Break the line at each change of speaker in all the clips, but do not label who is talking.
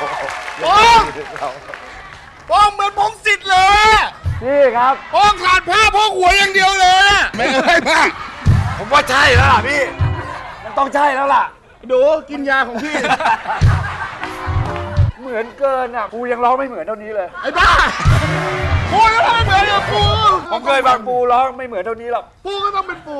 โป้งโป้งเหมือนพงศิษฐ์เลยอะ
พี่ครับ
โป้งขาดผ้าโป้งหัวอย่างเดียวเลยอะไม่อะไรบ้า
ผมว่าใช่แล้วล่ะพี่ มันต้องใช่แล้วล่ะ
ดูกินยาของพี่
เหมือนเกินอะปูยังร้องไม่เหมือนเท่านี้เลย
ไอ้บ้า ปูแล้วทำไมเหมือนกับปู
ผมเคยฟังปูร้องไม่เหมือนเท่านี้หรอก
ปูก็ต้องเป็นปู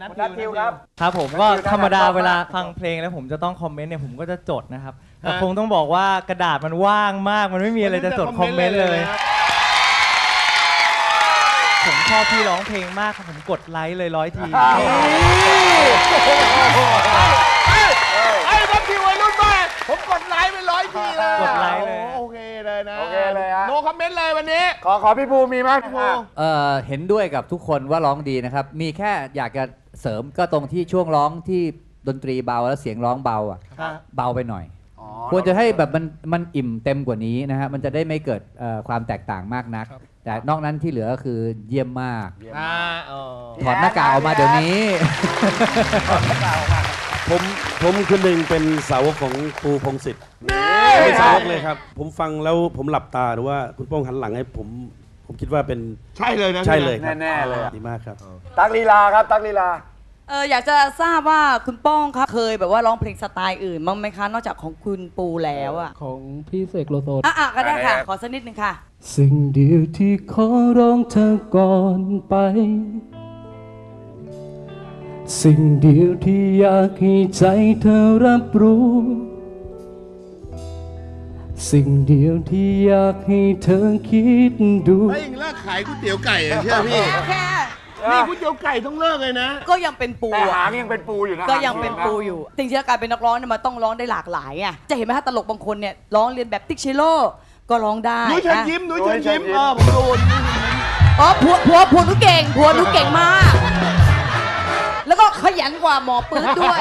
นัททิวครับ
ครับผมก็
นัททิว
ธรรมดา
น่ารัก
เวลามา
ก
ฟังเพลงแล้วผมจะต้องคอมเมนต์เนี่ยผมก็จะจดนะครับแต่
ฮะ
คงต้องบอกว่ากระดาษมันว่างมากมันไม่มีอะไรจะจดคอมเมนต์เลยผมชอบพี่ร้องเพลงมากครับผมกดไลค์เลยร้อยที
โน
ค
อมเมนต์เลยวันนี้
ขอขอพี่ปูมีไหม
พี่ปู
เอ่อเห็นด้วยกับทุกคนว่าร้องดีนะครับ มีแค่อยากจะเสริมก็ตรงที่ช่วงร้องที่ดนตรีเบาแล้วเสียงร้องเบาอะ
ครับ
เบาไปหน่อย
อ๋อ
ควรจะให้แบบมันมันอิ่มเต็มกว่านี้นะฮะมันจะได้ไม่เกิดเอ่อความแตกต่างมากนัก แต่นอกนั้นที่เหลือก็คือเยี่ยมมาก
อ่าเออ
ถอดหน้ากากออกมาเดี๋ยวนี้
ผมผมคนหนึ่งเป็นสาวกของปูพงศิษฐ์ เป็นสาวกเลยครับ ผมฟังแล้วผมหลับตาหรือว่าคุณโป้งหันหลังให้ผม ผมคิดว่าเป็น
ใช่เลยนะ
ใช่เลยครับ
แน่ๆเลยอะ
ดีมากครับ
ตักลีลาครับ ตักลีลา
เอออยากจะทราบว่าคุณป้องครับเคยแบบว่าร้องเพลงสไตล์อื่นบ้างไหมคะ นอกจากของคุณปูแล้วอะ
ของพี่เสกโลโซ
อะอะก็ได้ค่ะ
ได้
ขอสักนิดนึงค่ะ
สิ่งเดียวที่ขอร้องเธอก่อนไป สิ่งเดียวที่อยากให้ใจเธอรับรู้ สิ่งเดียวที่อยากให้เธอคิดดู
ไอ้ยยังเลิกขายก๋วยเตี๋ยวไก่อะเชื่อพี่
แค่
นี่ก๋วยเตี๋ยวไก่ต้องเลิกเลยนะ
ก็ยังเป็นปู
แต่หา
อะ
งยังเป็นปูอยู่นะ
ก็ยังเป็นปูอยู่จริงๆแล้วการเป็นนักร้องเนี่ยมันต้องร้องได้หลากหลายไงจะเห็นไหมคะตลกบางคนเนี่ยร้องเรียนแบบติ๊กชิโร่ก็ร้องได้
นุ้ยเชิญ
นะ
ยิ้มนุ้ยเชิญยิ้มเออผมดูนุ้ยเชิญยิ้ม
อ๋อผัวผัวผัวหนูเก่งผัวหนูเก่งมาก แล้วก็ขยันกว่าหมอปื๊ดด้วย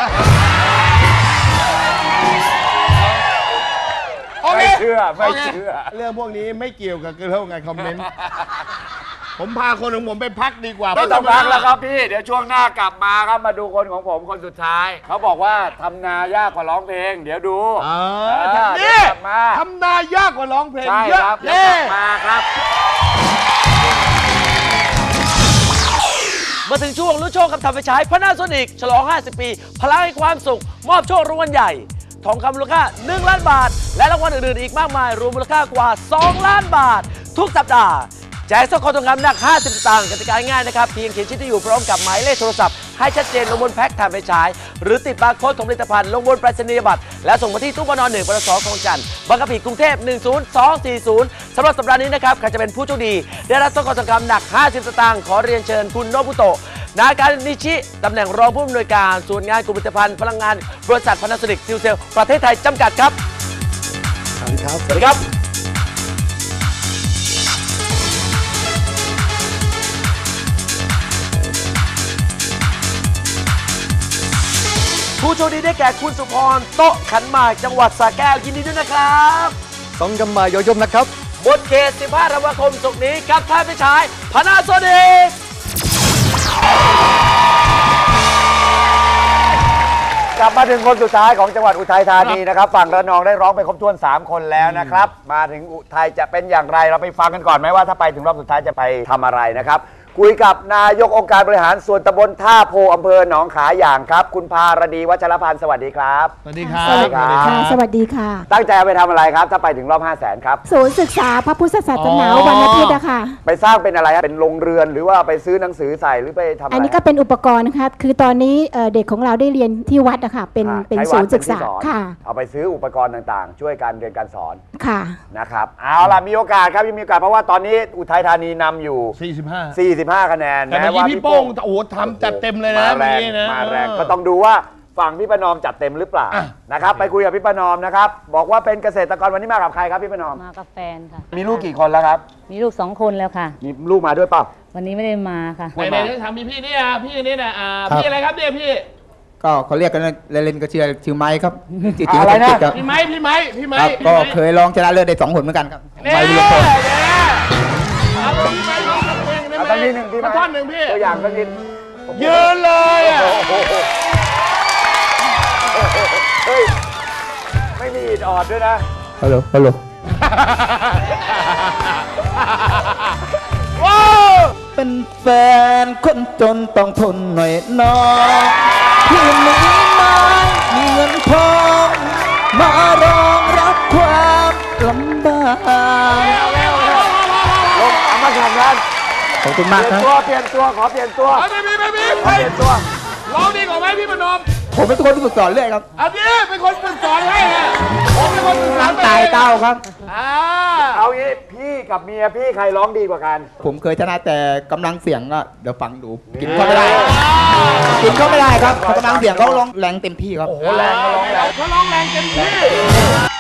ไม่เชื่อไม่
โค
เชื่อ
เรื่องพวกนี้ไม่เกี่ยวกับเรื่องการคอมเมนต์ ผมพาคนของผมไปพักดีกว่า
ไม่ต้องพักแล้วครับพี่ เดี๋ยวช่วงหน้ากลับมาครับมาดูคนของผมคนสุดท้าย เขาบอกว่าทำนายากกว่าร้องเพลง เดี๋ยวดู
เอ
เอ
อ
อ
ทำ
เดี๋
นี่
ยวกลับมา
ทำนายากกว่าร้องเพลง
ใช่
เยอะ
ครับเดี๋ยว
เย้
กลับมาครับ
มาถึงช่วงลุ้นโชคกับทำไปใช้พนาโซนิกฉลอง 50 ปี พลังให้ความสุข มอบโชครางวัลใหญ่ ทองคำมูลค่า 1 ล้านบาท และรางวัลอื่นๆอีกมากมาย รวมมูลค่ากว่า 2 ล้านบาท ทุกสัปดาห์แจกสร้อยคอทองคำหนัก 50สตางค์กติกาง่ายนะครับ เพียงเขียนชื่อที่อยู่พร้อมกับหมายเลขโทรศัพท์ ให้ชัดเจนลงบนแพ็คทำไปใช้หรือติดบาร์โค้ดของผลิตภัณฑ์ลงบนไปรษณียบัตร และส่งมาที่ตู้ปนหนึ่งปตสคลองจันทร์บางกะปิกรุงเทพ 10240สำหรับสัปดาห์นี้นะครับใครจะเป็นผู้โชคดี ได้รับสร้อยคอทองคำหนัก 50สตางค์ขอเรียนเชิญคุณโนบุโตะ นาการนิชิตำแหน่งรองผู้อำนวยการส่วนงานกลุ่มผลิตภัณฑ์พลังงาน บริษัทพานาโซนิกซิลเซลประเทศไทยจำกัดครับ สวัสดีครับ สวัสดีครับ ผู้โชคดีได้แก่คุณสุพรโต๊ะขันหมากจังหวัดสระแก้วยินดีด้วยนะครับ
ต้องกำมายยมนะครับ
หมดเขต15ธันวาคมศุกร์นี้กับท่านไปฉายพานาโซนิก
กลับมาถึงคนสุดท้ายของจังหวัดอุทัยธานีนะครับฝั่งระนองได้ร้องไปครบถ้วน 3 คนแล้วนะครับ มาถึงอุทัยจะเป็นอย่างไรเราไปฟังกันก่อนไหมว่าถ้าไปถึงรอบสุดท้ายจะไปทำอะไรนะครับ คุยกับนายกองค์การบริหารส่วนตำบลท่าโพอำเภอหนองขาอย่างครับ คุณพารดีวัชรพันธ์สวัสดีครับ
สวัสดีครับ
สวัสดีครับ
ค่ะ สวัสดีค่ะ
ตั้งใจเอาไปทำอะไรครับ ถ้าไปถึงรอบ 5 0 0แสนครับ
ศูนย์ศึกษาพระพุทธศาสนา
อ๋อ
วันอาทิตย์อะค่ะ
ไปสร้างเป็นอะไรครับเป็นโรงเรือนหรือว่าไปซื้อหนังสือใส่หรือไปทำอะไร
อันนี้ก็เป็นอุปกรณ์นะคะ คือตอนนี้เอ่อเด็กของเราได้เรียนที่วัดอะค่ะ เป็น
อ่า
เป็น
ใช้
ศู
วัด
นย์ศึกษา
เป็นที่สอน
ค่ะ
เอาไปซื้ออุปกรณ์ต่างๆ ช่วยการเรียนการสอน
ค่ะ
นะครับ เอาล่ะมีโอกาสครับยังมีโอกาสเพราะว่าตอนนี้อุทัยธานีนำอยู่
45
45คะแนน
แต่เมื่อกี้พี่โป้งโอ้โหทำจัดเต็มเลยนะ
มาแรง
เมื่อกี้นะ
มาแรง
เออ
ก็ต้องดูว่าฝั่งพี่ประนอมจัดเต็มหรือเปล่า
อะ
นะครับ ไปคุยกับพี่ประนอมนะครับ บอกว่าเป็นเกษตรกรวันนี้มากับใครครับพี่ประนอม
มากับแฟนค่ะ
มีลูกกี่คนแล้วครับ
มีลูกสองคนแล้วค่ะ
มีลูกมาด้วยเปล่า
วันนี้ไม่ได้มาค่ะ
ไหนๆจะถามพี่พี่นี่อะพี่นี่นะอ่าพี่อะไรครับเนี่ยพี่
ก็เขาเรียกกันเล่นๆก็ชื่อชื่อไม้ครับจริง
อะไรนะ
ครับ
พี่ไม้พี่ไม้พี่ไม้
ครับ
พี่
ก็
ไม้
เคยลองชนะเลิศได้สองหนเหมือนกันครับ
เนี่ย
ไม้
เนี่
บุ
ย
รพงศ์
เอาพี่ไม้ร้อง สักเพลงได้
เอา
ไหม
สักนิดหนึ่งพี่
สักท่อนหนึ่งพี่
ตัวอย่างสักนิด
ยืนเลยอะ
เฮ้ย ไม่มีอิดออดด้วยนะ
ฮัลโหล ฮัลโหล
ว้าว
เป็นแฟนคนจนต้องทนหน่อยน้องที่มีไม้มีเงินทองมารองรับความลำบาก อบคุณ
เป
มาก
ลี่ยน
ครับ
ตัวเปลี่ยนตัวขอเปลี่ยนตัว
เอาไม่มีไม่มี
ขอเปลี่ยนตัว
ร้องดีกว่าไหมพี่พนม
ผมเป็นคนฝึกสอนเรื่อยครับ
อันนี้เป็นคนฝึกสอนให้ไงผมเป็นคนฝึกสอน
น้ำตายเต้าครับ
อ่า
เอางี้พี่กับเมียพี่ใครร้องดีกว่ากัน
ผมเคยชนะแต่กำลังเสียงก็เดี๋ยวฟังดูกินเข้าไม่ได้กินเข้าไม่ได้ครับกำลังเสียงเขาร้องแรงเต็มที่ครับ
โอ้โหแรงก็ร้องแรง
เขาร้องแรงเต็มที่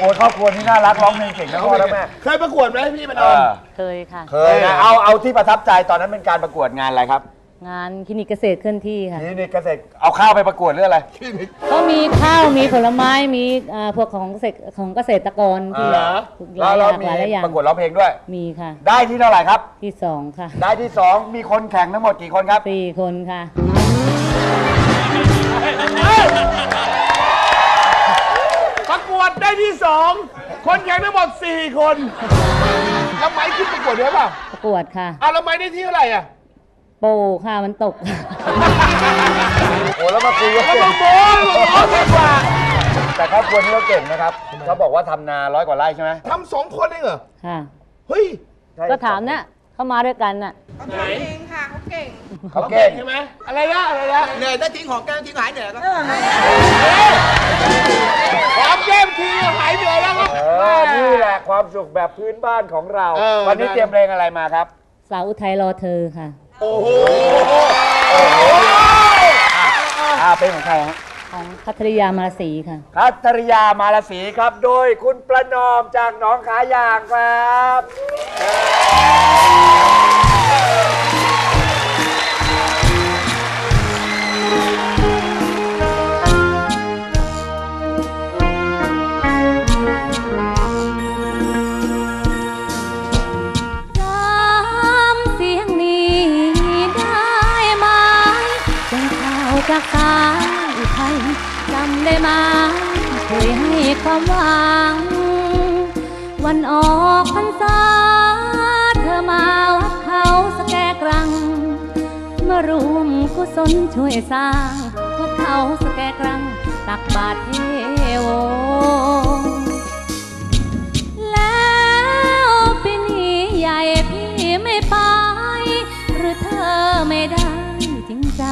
โอ้ยครอบครัวที่น่ารักร้องเพลงเก่งนะพ่อและแม่
เคยประกวดไหมพี่พน
เอ
ม
อ
เคยค่ะ
เคยนะเอาเอาที่ประทับใจตอนนั้นเป็นการประกวดงานอะไรครับ
งานคลินิกเกษตรเคลื่อนที่ค่ะ
นี่นี่เกษตรเอาข้าวไปประกวดเรื่องอะไร
ก็มีข้าวมีผลไม้มีอ่าพวกของเกษตรของเกษตรกรที่
เหรอ
หลายอ
แล้ว
ย่าง
มี
หลายอย่าง
ประกวดร้องเพลงด้วย
มีค่ะ
ได้ที่เท่าไหร่ครับ
ที่สองค่ะ
ได้ที่สองมีคนแข่งทั้งหมดกี่คนครับ
สี่คนค่ะ
ประกวด ได้ที่สองคนแข่งทั้งหมดสี่คนแล้วไม้ขึ้นประกวดด้วยเปล่า
ประกวดค่ะ
อะแล้วไม้ได้ที่เท่าไหร่อะ
โปค่ะมันตก
โอ้แล้วมาคุยกัน
แล้วมาโม้โม้ดีกว่า
แต่ครอบครัวนี้เขาเก่งนะครับเขาบอกว่าทำนาร้อยกว่าไร่ใช่ไหม
ทำสองคนเองเหรอ
ค่ะ
เฮ้ย
ใช่
ก็ถามเนี่ย เข้ามาด้วยกันน่ะ
เขาเก่ง
ใช่ไหมอะไรนะอะไรนะ
เหนื่อยถ้าทิ้งของแก้มทิ้งหายเหนื่อยครับ
หอมแก้มทีหายเหนื่อยแล้วครับ
เออนี่แหละความสุขแบบพื้นบ้านของเรา
เออ
วันนี้เตรียมเพลงอะไรมาครับ
สาวอุทัยรอเธอค่ะ
โอ้โห
อ่าเพลงของใครฮะ
ของคัทริยามาสีค่ะ
คัตริยามาลสีครับ โดยคุณประนอมจากหน้องขายางครับ
กุศลช่วยสร้างวัดเขาสแกกรังตักบาตรเทโวแล้วปีนี้ใหญ่พี่ไม่ไป หรือเธอไม่ได้จริงใจ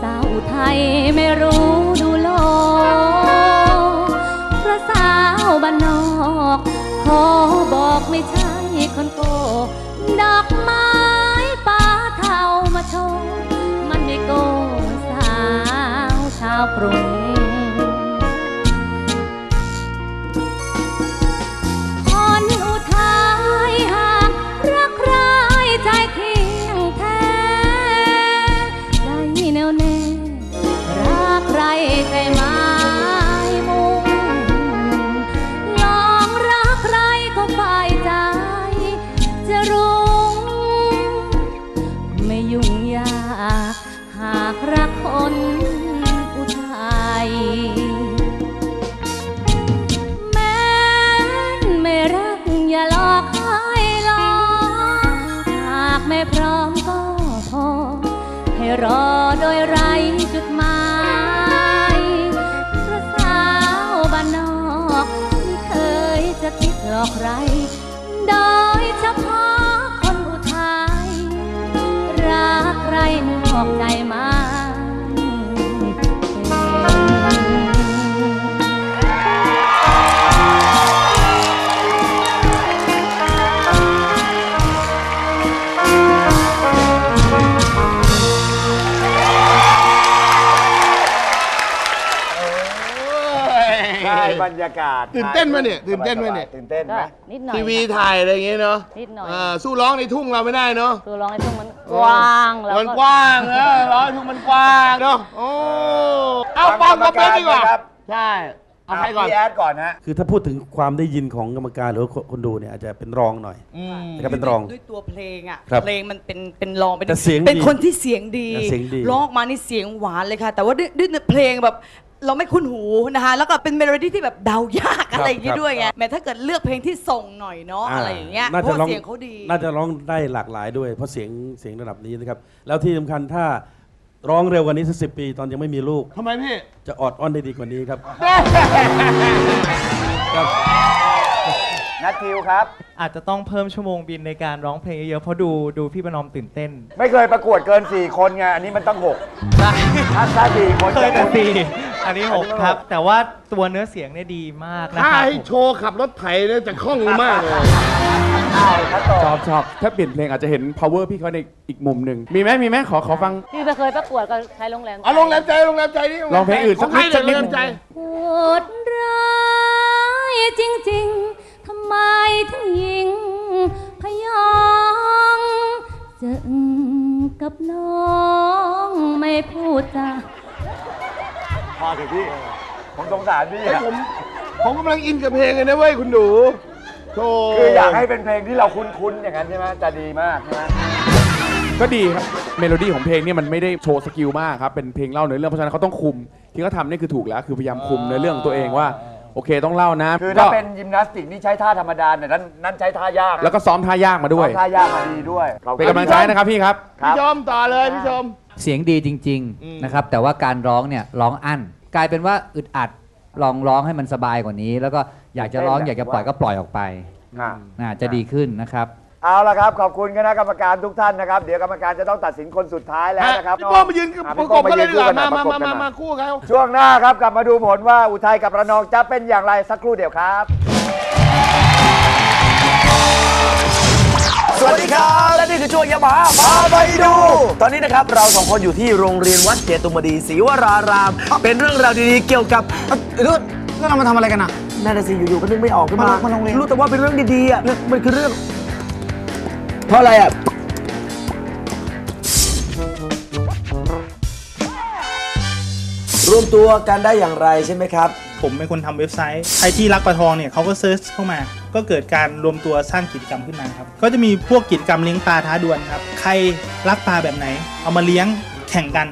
สาวไทยไม่รู้ อกใคร โดยเฉพาะคนอุทัยรักใครนอกใจมา
ยากาศ
ตื่นเต้นไหมเนี่ยตื่นเต้นไหมเนี่ย
ตื่นเต้นไหม
นิดหน่อย
ทีวี
ค่ะ
ถ่ายอะไรอย่างเงี้ยเนาะ
นิดหน่อยา
สู้ร้องในทุ่งเราไม่ได้เนาะ
ตัวร้องไอ้ทุ่งมันกว้างแล้ว
มัน
ก็
กว้างเออร้องในทุ่งมันกว้างเนาะโอ้เอาฟังกับเป็นดีกว่า
ครับ
ใช่เอาใครก่อน
พี่แอดก่อนฮะ
คือถ้าพูดถึงความได้ยินของกรรมการหรือว่าคนดูเนี่ยอาจจะเป็นรองหน่อย
อืม
แต่ก็เป็นรอง
ด้วยตัวเพลงอะ
ครับ
เพลงมันเป็นเป็นรองเป็น
แต่เสียงดี
เป็นคนที่เสียงดี
เสียงดี
ร้องออกมานี่เสียงหวานเลยค่ะ แต่ว่าด้วยด้วยเพลงแบบ เราไม่คุ้นหูนะคะ แล้วก็เป็นเมโลดี้ที่แบบเดายากอะไรอย่างงี้
ครับ
ด้วยไงแม้ถ้าเกิดเลือกเพลงที่ส่งหน่อยเนาะอะไรอย่างเงี้ยเพ
น่า
ราะ
จะ
ว่า
ร้อง
เสียงเขาดี
น่าจะร้องได้หลากหลายด้วย เพราะเสียงเสียงระดับนี้นะครับ แล้วที่สำคัญถ้าร้องเร็วกว่านี้สักสิปี ตอนยังไม่มีลูก
ทำไมพี่
จะออดอ้อนได้ดีกว่านี้ครับ
นัททิวครับ
อาจจะต้องเพิ่มชั่วโมงบินในการร้องเพลงเยอะๆเพราะดูดูพี่ประนอมตื่นเต้น
ไม่เคยประกวดเกิน 4 คนไง อันนี้มันต้อง 6
ใช่
ถ้าถ้าสี่คน
เคยแต่
จะ
สี่อันนี้หกครับ แต่ว่าตัวเนื้อเสียงเนี่ยดีมากนะ
ถ้า
ครับ
ให้โชว์ขับรถไถเนี่ยจะคล่องมากเลย
ชอบชอบถ้าเปลี่ยนเพลงอาจจะเห็น power พี่เขาในอีกมุมหนึ่งมีไหมมีไหมขอขอฟัง
พี่ไปเคยประกวดก็ใช้โรงแรม
เอาโรงแรมใจโรงแรมใจนี่
ลองเพลงอื่นสัก
ขใคร
นิดสักนิด
โรงแรมใจ
โหดร้ายจริง ๆ ทำไมถึงยิงพยองจะอึ้งกับน้องไม่พูดจา
พอเถอะพี่ ผมสงสารพี่
เฮ้ย
อะ
ผมผมกำลังอินกับเพลงเลยนะเว้ยคุณหนูโธ่
คืออยากให้เป็นเพลงที่เราคุ้นๆอย่างนั้นใช่ไหมจะดีมากใช่ไหม
ก็ดีครับ เมโลดี้ของเพลงเนี่ยมันไม่ได้โชว์สกิลมากครับ เป็นเพลงเล่าเนื้อเรื่องเพราะฉะนั้นเขาต้องคุม ที่เขาทำนี่คือถูกแล้ว คือพยายามคุมเนื้อเรื่องของตัวเองว่า โอเคต้องเล่านะ
คือ
ก็
ถ้าเป็นยิมนาสติกนี่ใช้ท่าธรรมดาเนี่ยนั้นนั้นใช้ท่ายาก
แล้วก็ซ้อมท่ายากมาด้วย
เอาท่ายากมาดีด้วย
เป็นกำลังใจให้นะครับพี่ครับ
พี่ชมต่อเลยพี่ชม
เสียงดีจริงๆนะครับแต่ว่าการร้องเนี่ยร้องอั้น กลายเป็นว่าอึดอัดลองร้องให้มันสบายกว่านี้ แล้วก็อยากจะร้องอยากจะปล่อยก็ปล่อยออกไป
อะ
น่าจะดีขึ้นนะครับ
เอาละครับ ขอบคุณคณะกรรมการทุกท่านนะครับ เดี๋ยวกรรมการจะต้องตัดสินคนสุดท้ายแล้วนะครับ
พี่โป้มายืน
อะ
ประ
พี่
ก
โป้
บกันเลยดีกว่า
ยืน
มา
คู่
มา
กันหน่
มา
อย
มามาคู่เขา
ช่วงหน้าครับกลับมาดูผลว่าอุทัยกับระนองจะเป็นอย่างไรสักครู่เดียวครับ
สวัสดีครับ และนี่คือช่วงยามาพาไปดู ตอนนี้นะครับเราสองคนอยู่ที่โรงเรียนวัดเจตุมดีศรีวราราม เป็นเรื่องราวดีๆเกี่ยวกับรุ่นแล้วเรามาทำอะไรกันอะ นั่นน่ะสิอยู่ๆก็นึกไม่ออกขึ้นมามาโรงเรียน รู้แต่ว่าเป็นเรื่องดีๆอะมันคือเรื่อง เพราะอะไรอะรวมตัวกันได้อย่างไรใช่ไหมครับ
ผมเป็นคนทำเว็บไซต์ใครที่รักปลาทองเนี่ยเขาก็เซิร์ชเข้ามา ก็เกิดการรวมตัวสร้างกิจกรรมขึ้นมาครับ ก็จะมีพวกกิจกรรมเลี้ยงปลาท้าดวลครับ ใครรักปลาแบบไหน เอามาเลี้ยงแข่งกัน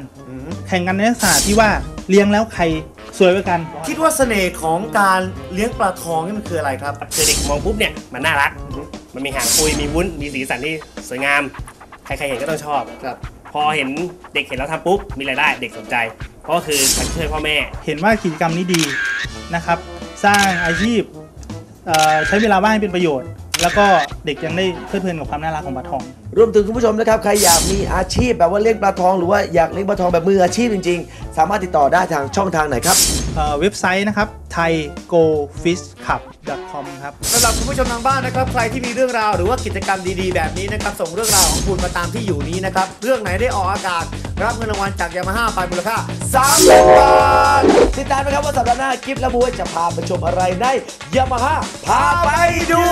แข่งกันในลักษณะที่ว่าเลี้ยงแล้วใครสวยกว่ากัน
คิดว่าเสน่ห์ของการเลี้ยงปลาทองนี่มันคืออะไรครับ
คือเด็กมองปุ๊บเนี่ยมันน่ารัก มันมีหางปุยมีวุ้นมีสีสันที่สวยงาม ใครๆเห็นก็ต้องชอบ ครับ พอเห็นเด็กเห็นแล้วทำปุ๊บมีรายได้เด็กสนใจ เพราะก็คือมันช่วยพ่อแม่
เห็นว่ากิจกรรมนี้ดีนะครับ สร้างอาชีพเอ่อใช้เวลาว่างให้เป็นประโยชน์ แล้วก็เด็กยังได้เพลิดเพลินกับความน่ารักของปลาทอง
รวมถึงคุณผู้ชมนะครับ ใครอยากมีอาชีพแบบว่าเลี้ยงปลาทอง หรือว่าอยากเลี้ยงปลาทองแบบมืออาชีพจริง ๆ สามารถติดต่อได้ทางช่องทางไหนครับ
เว็บไซต์นะครับ thaigofishclub.com ครับ
สำหรับคุณผู้ชมทางบ้านนะครับ ใครที่มีเรื่องราวหรือว่ากิจกรรมดีๆ แบบนี้นะครับ ส่งเรื่องราวของคุณมาตามที่อยู่นี้นะครับ เรื่องไหนได้ออกอากาศ รับเงินรางวัลจากยามาฮ่าไปมูลค่า
3ล้านบาทติดตามนะครับว่าสัปดาห์หน้ากิฟและบวยจะพาไปชมอะไรในยามาฮ่าพาไปดู